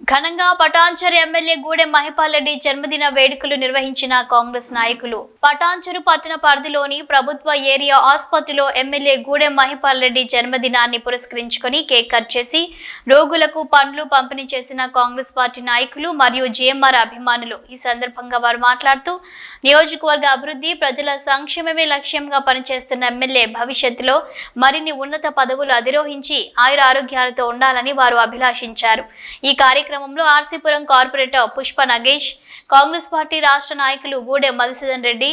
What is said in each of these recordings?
ఘనంగా పటాన్చరు ఎమ్మెల్యే గూడెం మహిపాల్ రెడ్డి జన్మదిన వేడుకలు నిర్వహించిన కాంగ్రెస్ నాయకులు. పటాన్చరు పట్టణ పరిధిలోని ప్రభుత్వ ఏరియా ఆసుపత్రిలో ఎమ్మెల్యే గూడెం మహిపాల్ రెడ్డి జన్మదినాన్ని పురస్కరించుకొని కేక్ కట్ చేసి రోగులకు పండ్లు పంపిణీ చేసిన కాంగ్రెస్ పార్టీ నాయకులు మరియు జిఎంఆర్ అభిమానులు. ఈ సందర్భంగా వారు మాట్లాడుతూ నియోజకవర్గ అభివృద్ధి ప్రజల సంక్షేమమే లక్ష్యంగా పనిచేస్తున్న ఎమ్మెల్యే భవిష్యత్తులో మరిన్ని ఉన్నత పదవులు అధిరోహించి ఆయుర ఆరోగ్యాలతో ఉండాలని వారు అభిలాషించారు. ఈ కార్యక్రమంలో ఆర్సీపురం కార్పొరేటర్ పుష్ప నగేష్ కాంగ్రెస్ పార్టీ రాష్ట్ర నాయకులు గూడెం మధుసూదన్ రెడ్డి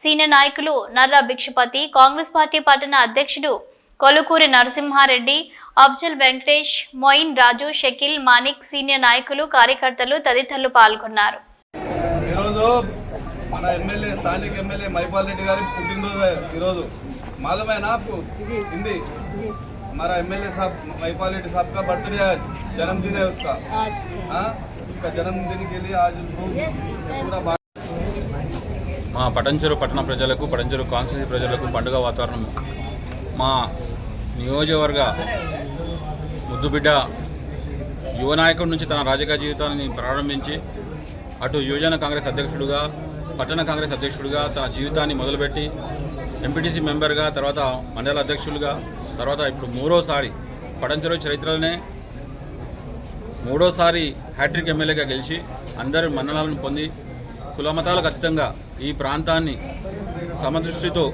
సీనియర్ నాయకులు నర్రా భిక్షపతి కాంగ్రెస్ పార్టీ పట్టణ అధ్యక్షుడు కొలుకూరి నరసింహారెడ్డి అఫ్జల్ వెంకటేష్ మొయిన్ రాజు షకీల్ మానిక్ సీనియర్ నాయకులు కార్యకర్తలు తదితరులు పాల్గొన్నారు. మన ఎమ్మెల్యే స్థానిక ఎమ్మెల్యే రెడ్డి గారి పుట్టినరోజు ఈరోజు. మాలమైన हमारा एमएलए साहब महिपाल रेड्डी साहब का बर्थडे आज जन्मदिन है उसका हाँ उसका जन्मदिन के लिए आज लोग ये पूरा भारत మా పటంచెరు పట్టణ ప్రజలకు పటంచెరు కాన్స్టిట్యూన్సీ ప్రజలకు పండుగ వాతావరణం మా నియోజకవర్గ ముద్దుబిడ్డ యువ నాయకుడి నుంచి తన రాజకీయ జీవితాన్ని ప్రారంభించి అటు యువజన కాంగ్రెస్ అధ్యక్షుడిగా పట్టణ కాంగ్రెస్ అధ్యక్షుడిగా తన జీవితాన్ని మొదలుపెట్టి ఎంపీటీసీ మెంబర్గా తర్వాత మండల అధ్యక్షులుగా తర్వాత ఇప్పుడు మూడోసారి పడంచెరు చరిత్రలోనే మూడోసారి హ్యాట్రిక్ ఎమ్మెల్యేగా గెలిచి అందరి మన్ననాలను పొంది కులమతాలకు అతీతంగా ఈ ప్రాంతాన్ని సమదృష్టితో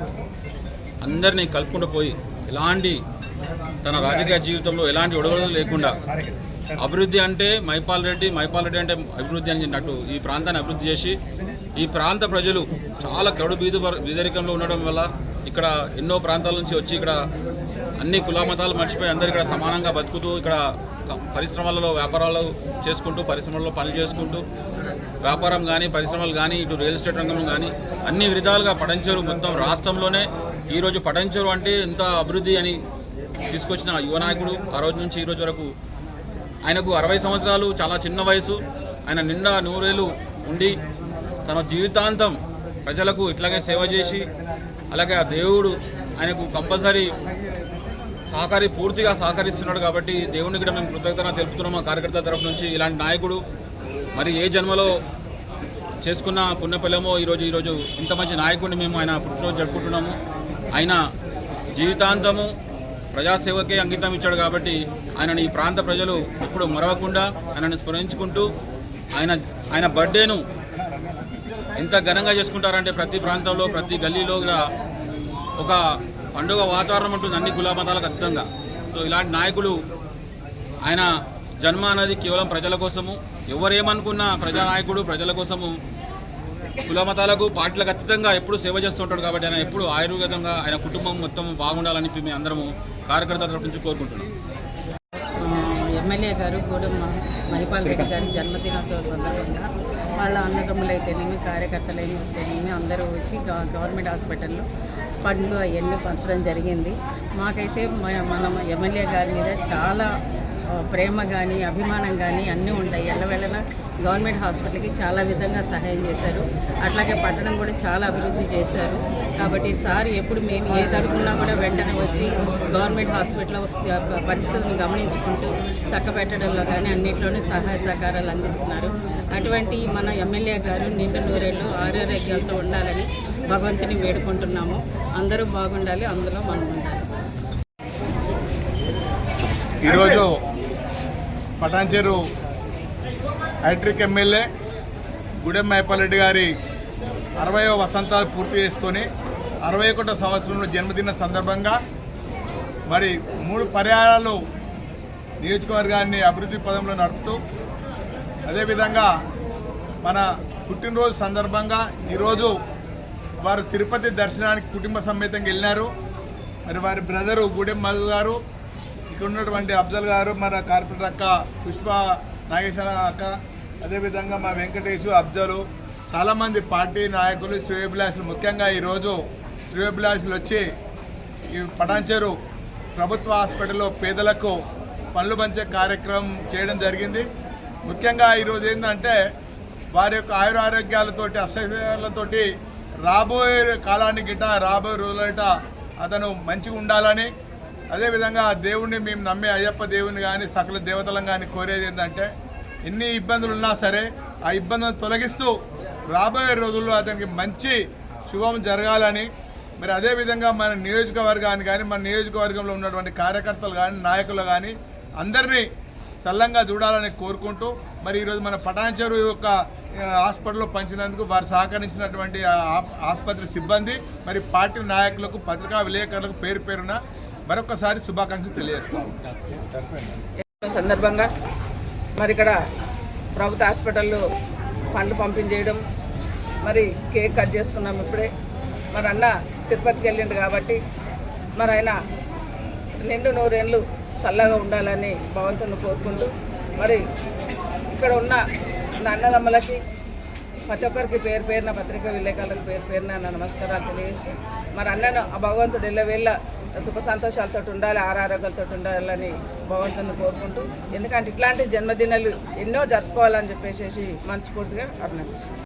అందరినీ కలుపుకుంటూ పోయి ఎలాంటి తన రాజకీయ జీవితంలో ఎలాంటి ఒడగడలు లేకుండా అభివృద్ధి అంటే మైపాల్ రెడ్డి మైపాల్ రెడ్డి అంటే అభివృద్ధి అని చెప్పినట్టు ఈ ప్రాంతాన్ని అభివృద్ధి చేసి ఈ ప్రాంత ప్రజలు చాలా కడు బీదు బీదరికంలో ఉండడం వల్ల ఇక్కడ ఎన్నో ప్రాంతాల నుంచి వచ్చి ఇక్కడ అన్ని కులమతాలు మర్చిపోయి అందరు ఇక్కడ సమానంగా బతుకుతూ ఇక్కడ పరిశ్రమలలో వ్యాపారాలు చేసుకుంటూ పరిశ్రమల్లో పనులు చేసుకుంటూ వ్యాపారం కానీ పరిశ్రమలు కానీ ఇటు రియల్ ఎస్టేట్ రంగంలో కానీ అన్ని విధాలుగా పటంచెరు మొత్తం రాష్ట్రంలోనే. ఈరోజు పటంచెరు అంటే ఇంత అభివృద్ధి అని తీసుకొచ్చిన యువ నాయకుడు ఆ రోజు నుంచి ఈరోజు వరకు. ఆయనకు అరవై సంవత్సరాలు చాలా చిన్న వయసు. ఆయన నిండా నూరేళ్ళు ఉండి తన జీవితాంతం ప్రజలకు ఇట్లాగే సేవ చేసి అలాగే ఆ దేవుడు ఆయనకు కంపల్సరీ సహకారి పూర్తిగా సహకరిస్తున్నాడు కాబట్టి దేవుని కూడా మేము కృతజ్ఞత తెలుపుతున్నాం. మా కార్యకర్త తరఫు నుంచి ఇలాంటి నాయకుడు మరి ఏ జన్మలో చేసుకున్న పుణ్యఫలమో ఈరోజు ఈరోజు ఇంత మంచి నాయకుడిని మేము ఆయన పుట్టినరోజు జరుపుకుంటున్నాము. ఆయన జీవితాంతము ప్రజాసేవకే అంకితం ఇచ్చాడు కాబట్టి ఆయనని ఈ ప్రాంత ప్రజలు ఎప్పుడు మరవకుండా ఆయనను స్మరించుకుంటూ ఆయన ఆయన బర్త్డేను ఎంత ఘనంగా చేసుకుంటారంటే ప్రతి ప్రాంతంలో ప్రతి గల్లీలో కూడా ఒక పండుగ వాతావరణం ఉంటుంది అన్ని కుల అతీతంగా. సో ఇలాంటి నాయకులు ఆయన జన్మ అనేది కేవలం ప్రజల కోసము. ఎవరేమనుకున్నా ప్రజానాయకుడు ప్రజల కోసము కుల మతాలకు పార్టీలకు అతీతంగా ఎప్పుడు సేవ చేస్తుంటాడు కాబట్టి ఆయన ఎప్పుడు ఆయుర్వేదంగా ఆయన కుటుంబం మొత్తం బాగుండాలని మేము అందరము కార్యకర్తల తరఫు నుంచి కోరుకుంటున్నాం. ఎమ్మెల్యే గారు గూడెం మహిపాల్ రెడ్డి గారి జన్మదినోత్సవం సందర్భంగా వాళ్ళ అన్నదమ్ములైతేనేమి కార్యకర్తలైతేనేమి అందరూ వచ్చి గవర్నమెంట్ హాస్పిటల్లో పండ్లు అవన్నీ పంచడం జరిగింది. మాకైతే మనం మన ఎమ్మెల్యే గారి మీద చాలా ప్రేమ కానీ అభిమానం కానీ అన్నీ ఉంటాయి. ఎల్లవెళ్ళన గవర్నమెంట్ హాస్పిటల్కి చాలా విధంగా సహాయం చేశారు. అట్లాగే పట్టణం కూడా చాలా అభివృద్ధి చేశారు. కాబట్టి సార్ ఎప్పుడు మేము ఏది అడుగున్నా కూడా వెంటనే వచ్చి గవర్నమెంట్ హాస్పిటల్లో పరిస్థితులను గమనించుకుంటూ చక్కబెట్టడంలో కానీ అన్నింటిలోనూ సహాయ సహకారాలు అందిస్తున్నారు. అటువంటి మన ఎమ్మెల్యే గారు నిండు నూరేళ్ళు ఆరోగ్యాలతో ఉండాలని భగవంతుని వేడుకుంటున్నాము. అందరూ బాగుండాలి అందులో మనం ఉండాలి. ఈరోజు Patancheru hat trick MLA Gudem Mahipal Reddy గారి అరవయో వసంతాలు పూర్తి చేసుకొని అరవై ఒకటో సంవత్సరంలో జన్మదిన సందర్భంగా మరి మూడు పర్యాయాలు నియోజకవర్గాన్ని అభివృద్ధి పదంలో నడుపుతూ అదేవిధంగా మన పుట్టినరోజు సందర్భంగా ఈరోజు వారు తిరుపతి దర్శనానికి కుటుంబ సమేతంగా వెళ్ళినారు. మరి వారి బ్రదరు గూడెం మధు గారు ఇక్కడ ఉన్నటువంటి అఫ్జల్ గారు మన కార్పొరేటర్ అక్క పుష్ప నాగేశ్వర అక్క అదేవిధంగా మా వెంకటేష్ అఫ్జలు చాలామంది పార్టీ నాయకులు శ్రేయోభిలాషులు. ముఖ్యంగా ఈరోజు శ్రేయోభిలాషులు వచ్చి ఈ పటాన్చెరు ప్రభుత్వ హాస్పిటల్లో పేదలకు పనులు పంచే కార్యక్రమం చేయడం జరిగింది. ముఖ్యంగా ఈరోజు ఏంటంటే వారి యొక్క ఆయుర ఆరోగ్యాలతోటి రాబోయే కాలానికి గిట రాబోయే రోజులట అతను మంచిగా ఉండాలని అదేవిధంగా దేవుణ్ణి మేము నమ్మే అయ్యప్ప దేవుని కానీ సకల దేవతలను కానీ కోరేది ఏంటంటే ఎన్ని ఇబ్బందులు ఉన్నా సరే ఆ ఇబ్బందులను తొలగిస్తూ రాబోయే రోజుల్లో అతనికి మంచి శుభం జరగాలని మరి అదేవిధంగా మన నియోజకవర్గాన్ని కానీ మన నియోజకవర్గంలో ఉన్నటువంటి కార్యకర్తలు కానీ నాయకులు కానీ అందరినీ చల్లంగా చూడాలని కోరుకుంటూ మరి ఈరోజు మన పటాన్చెరు యొక్క హాస్పిటల్లో పంచినందుకు వారు సహకరించినటువంటి ఆ- ఆసుపత్రి సిబ్బంది మరి పార్టీ నాయకులకు పత్రికా విలేకరులకు పేరు పేరున మరొకసారి శుభాకాంక్షలు తెలియజేస్తాం. సందర్భంగా మరి ఇక్కడ ప్రభుత్వ హాస్పిటల్లో పండ్లు పంపించేయడం మరి కేక్ కట్ చేసుకున్నాం ఇప్పుడే. మరి అన్న తిరుపతికి వెళ్ళిండు కాబట్టి మరి ఆయన నిండు నూరేళ్ళు చల్లగా ఉండాలని భగవంతుని కోరుకుంటూ మరి ఇక్కడ ఉన్న నా అన్నదమ్మలకి ప్రతి ఒక్కరికి పేరు పేరున పత్రికా విలేకరులకు పేరు పేరున నా నమస్కారాలు తెలియజేస్తూ మరి అన్నను ఆ భగవంతుడు ఎల్లవేళ్ళ సుఖ సంతోషాలతో ఉండాలి ఆరారోగ్యాలతో ఉండాలని భగవంతుని కోరుకుంటూ ఎందుకంటే ఇట్లాంటి జన్మదినాలు ఎన్నో జరుపుకోవాలని చెప్పేసి మనస్ఫూర్తిగా అభినందిస్తాను